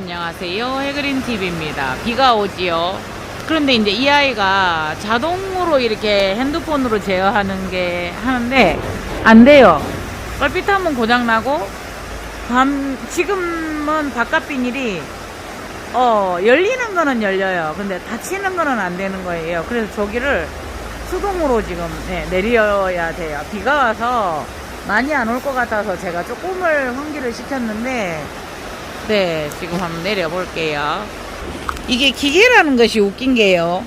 안녕하세요. 해그린 TV입니다. 비가 오지요. 그런데 이제 이 아이가 자동으로 이렇게 핸드폰으로 제어하는 게 하는데 안 돼요. 얼핏하면 고장 나고 밤 지금은 바깥 비닐이 어 열리는 거는 열려요. 근데 닫히는 거는 안 되는 거예요. 그래서 저기를 수동으로 지금 네, 내려야 돼요. 비가 와서 많이 안 올 것 같아서 제가 조금을 환기를 시켰는데 네, 지금 한번 내려볼게요. 이게 기계라는 것이 웃긴 게요.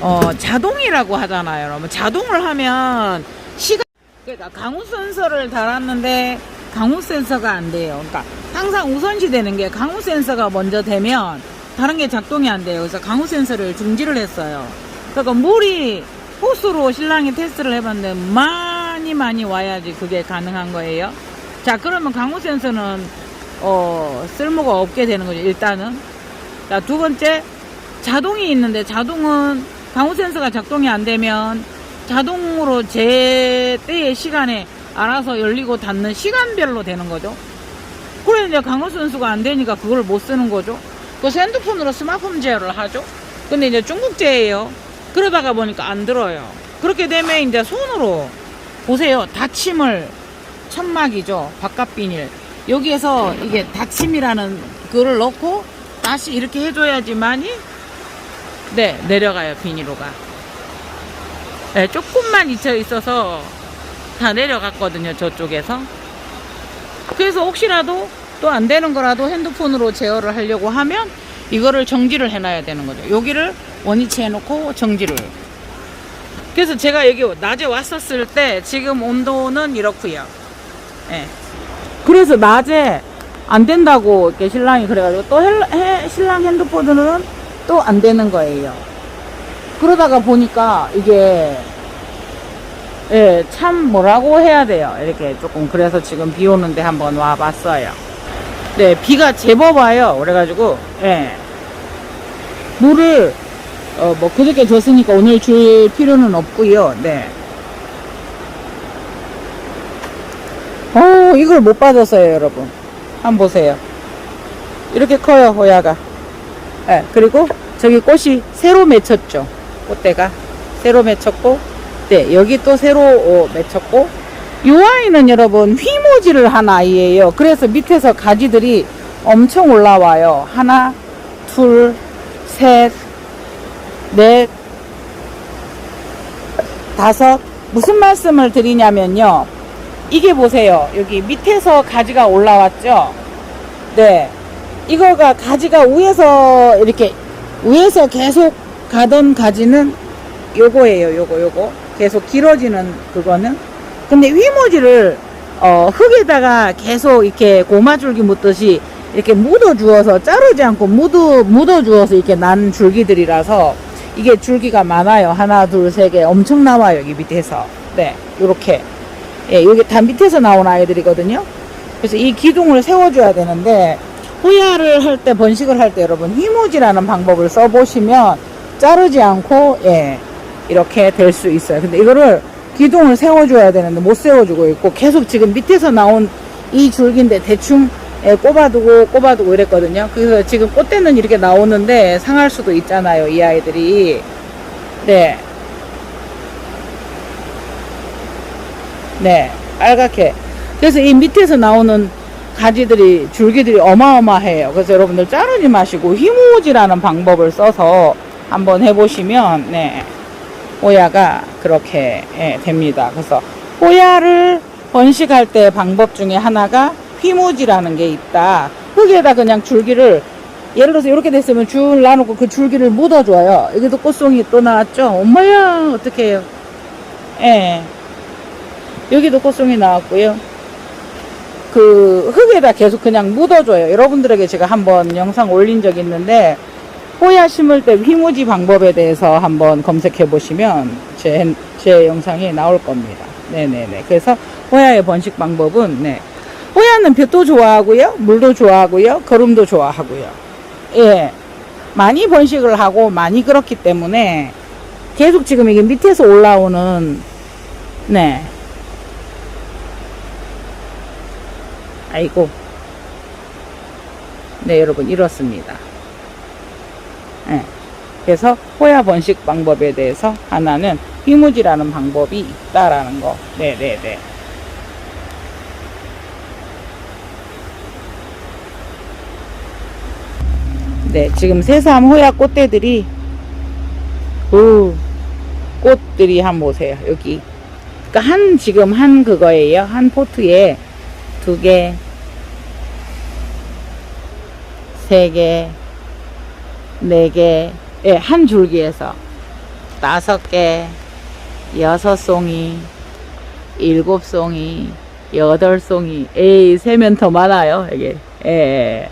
어, 자동이라고 하잖아요, 여러분. 자동을 하면 시간, 그러니까 강우 센서를 달았는데 강우 센서가 안 돼요. 그러니까 항상 우선시 되는 게 강우 센서가 먼저 되면 다른 게 작동이 안 돼요. 그래서 강우 센서를 중지를 했어요. 그러니까 물이 호스로 신랑이 테스트를 해봤는데 많이 많이 와야지 그게 가능한 거예요. 자, 그러면 강우 센서는 어, 쓸모가 없게 되는 거죠, 일단은. 자, 두 번째, 자동이 있는데, 자동은 강우 센서가 작동이 안 되면 자동으로 제 때의 시간에 알아서 열리고 닫는 시간별로 되는 거죠. 그래, 이제 강우 센서가 안 되니까 그걸 못 쓰는 거죠. 그래서 핸드폰으로 스마트폰 제어를 하죠. 근데 이제 중국 제예요. 그러다가 보니까 안 들어요. 그렇게 되면 이제 손으로 보세요. 닫힘을 천막이죠. 바깥 비닐. 여기에서 이게 닫힘이라는 그를 넣고 다시 이렇게 해줘야지만이 네 내려가요 비닐로가. 네, 조금만 잊혀 있어서 다 내려갔거든요 저쪽에서. 그래서 혹시라도 또 안 되는 거라도 핸드폰으로 제어를 하려고 하면 이거를 정지를 해놔야 되는 거죠. 여기를 원위치 해놓고 정지를. 그래서 제가 여기 낮에 왔었을 때 지금 온도는 이렇고요 예. 그래서 낮에 안 된다고 이렇게 신랑이 그래가지고 또 헬- 해- 신랑 핸드폰으로는 또 안 되는 거예요. 그러다가 보니까 이게 예, 참 뭐라고 해야 돼요. 이렇게 조금 그래서 지금 비 오는데 한번 와봤어요. 네, 비가 제법 와요. 그래가지고 예. 물을 어, 뭐 그저께 줬으니까 오늘 줄 필요는 없고요. 네. 어, 이걸 못 받았어요, 여러분. 한번 보세요. 이렇게 커요, 호야가. 예, 그리고 저기 꽃이 새로 맺혔죠. 꽃대가. 새로 맺혔고, 네, 여기 또 새로 어, 맺혔고, 이 아이는 여러분, 휘모지를 한 아이예요. 그래서 밑에서 가지들이 엄청 올라와요. 하나, 둘, 셋, 넷, 다섯. 무슨 말씀을 드리냐면요. 이게 보세요. 여기 밑에서 가지가 올라왔죠? 네. 이거가 가지가 위에서 이렇게 위에서 계속 가던 가지는 요거예요. 요거 요거. 계속 길어지는 그거는. 근데 휘모지를 어, 흙에다가 계속 이렇게 고마줄기 묻듯이 이렇게 묻어 주어서 자르지 않고 묻어 묻어 주어서 이렇게 난 줄기들이라서 이게 줄기가 많아요. 하나, 둘, 세 개 엄청 나와요. 여기 밑에서. 네. 요렇게. 예, 여기 다 밑에서 나온 아이들이거든요. 그래서 이 기둥을 세워줘야 되는데, 호야를 할 때, 번식을 할 때 여러분, 휘모지라는 방법을 써보시면, 자르지 않고, 예, 이렇게 될 수 있어요. 근데 이거를 기둥을 세워줘야 되는데, 못 세워주고 있고, 계속 지금 밑에서 나온 이 줄기인데, 대충, 예, 꼽아두고, 꼽아두고 이랬거든요. 그래서 지금 꽃대는 이렇게 나오는데, 상할 수도 있잖아요, 이 아이들이. 네. 네, 빨갛게. 그래서 이 밑에서 나오는 가지들이, 줄기들이 어마어마해요. 그래서 여러분들 자르지 마시고 휘모지라는 방법을 써서 한번 해보시면, 네, 호야가 그렇게 예, 됩니다. 그래서 호야를 번식할 때 방법 중에 하나가 휘모지라는 게 있다. 흙에다 그냥 줄기를 예를 들어서 이렇게 됐으면 줄 놔놓고 그 줄기를 묻어줘요. 여기도 꽃송이 또 나왔죠? 엄마야, 어떡해요. 예. 여기도 꽃송이 나왔고요. 그 흙에다 계속 그냥 묻어줘요. 여러분들에게 제가 한번 영상 올린 적 있는데 호야 심을 때 휘무지 방법에 대해서 한번 검색해 보시면 제, 제 영상이 나올 겁니다. 네네네. 그래서 호야의 번식 방법은 네. 호야는 볕도 좋아하고요. 물도 좋아하고요. 거름도 좋아하고요. 예. 많이 번식을 하고 많이 그렇기 때문에 계속 지금 이게 밑에서 올라오는 네. 아이고 네, 여러분 이렇습니다. 예. 그래서 호야 번식 방법에 대해서 하나는 휘무지라는 방법이 있다라는 거. 네, 네, 네. 네, 지금 새삼 호야 꽃대들이 오, 꽃들이 한번 보세요. 여기. 그러니까 한 지금 한 그거예요. 한 포트에 두 개, 세 개, 네 개, 예, 한 줄기에서 다섯 개, 여섯 송이, 일곱 송이, 여덟 송이, 에이, 세면 더 많아요, 이게. 예, 예.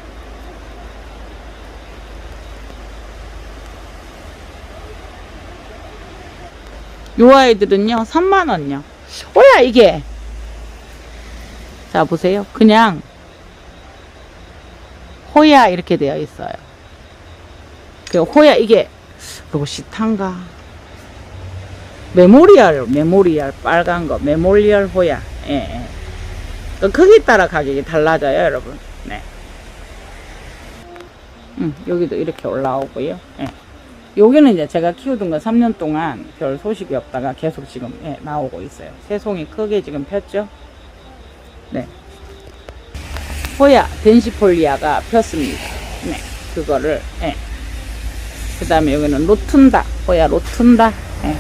요 아이들은요, 3만원요. 뭐야, 이게? 자, 보세요. 그냥, 호야, 이렇게 되어 있어요. 그 호야, 이게, 로시탄가? 메모리얼, 메모리얼, 빨간 거, 메모리얼 호야. 예, 예. 그 크기 따라 가격이 달라져요, 여러분. 네. 음, 여기도 이렇게 올라오고요. 예. 여기는 이제 제가 키우던 거 3년 동안 별 소식이 없다가 계속 지금 예, 나오고 있어요. 새송이 크게 지금 폈죠? 네. 호야 덴시폴리아가 폈습니다. 네. 그거를, 예. 그 다음에 여기는 로툰다. 호야 로툰다. 예.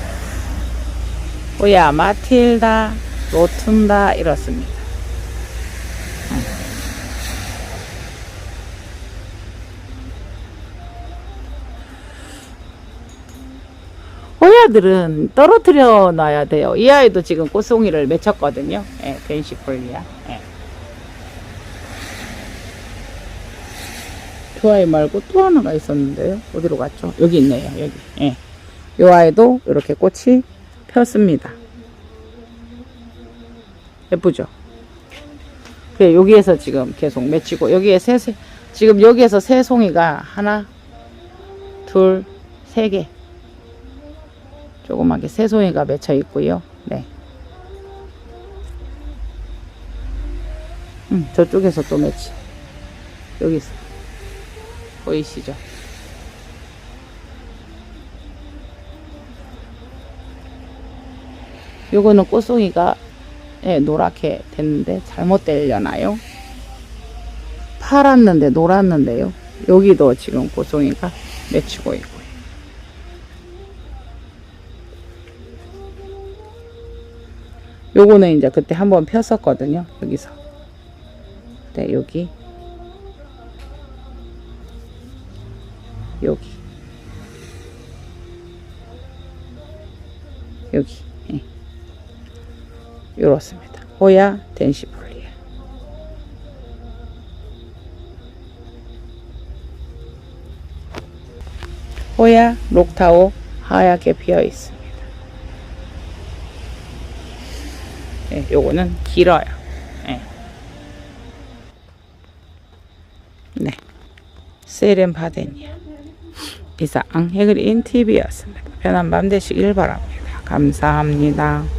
호야 마틸다. 로툰다. 이렇습니다. 호야들은 떨어뜨려 놔야 돼요. 이 아이도 지금 꽃송이를 맺혔거든요. 예, 벤시폴리아. 예. 두 아이 말고 또 하나가 있었는데요. 어디로 갔죠? 여기 있네요. 여기. 예. 이 아이도 이렇게 꽃이 폈습니다. 예쁘죠? 그래, 여기에서 지금 계속 맺히고, 여기에 세, 세, 지금 여기에서 새 송이가 하나, 둘, 세 개. 조그맣게 새송이가 맺혀 있고요. 네. 음, 저쪽에서 또 맺히. 여기서. 보이시죠? 요거는 꽃송이가 예, 노랗게 됐는데 잘못 되려나요? 파랐는데 노랗는데요. 여기도 지금 꽃송이가 맺히고 있고요. 요거는 이제 그때 한번 폈었거든요. 여기서. 네, 여기. 여기. 여기. 예. 요렇습니다. 호야 덴시폴리아. 호야 록타오 하얗게 피어 있습니다. 네, 요거는 길어요. 네. 네. 세렌 바데니아. 이상 해그린 TV였습니다. 편한 밤 되시길 바랍니다. 감사합니다.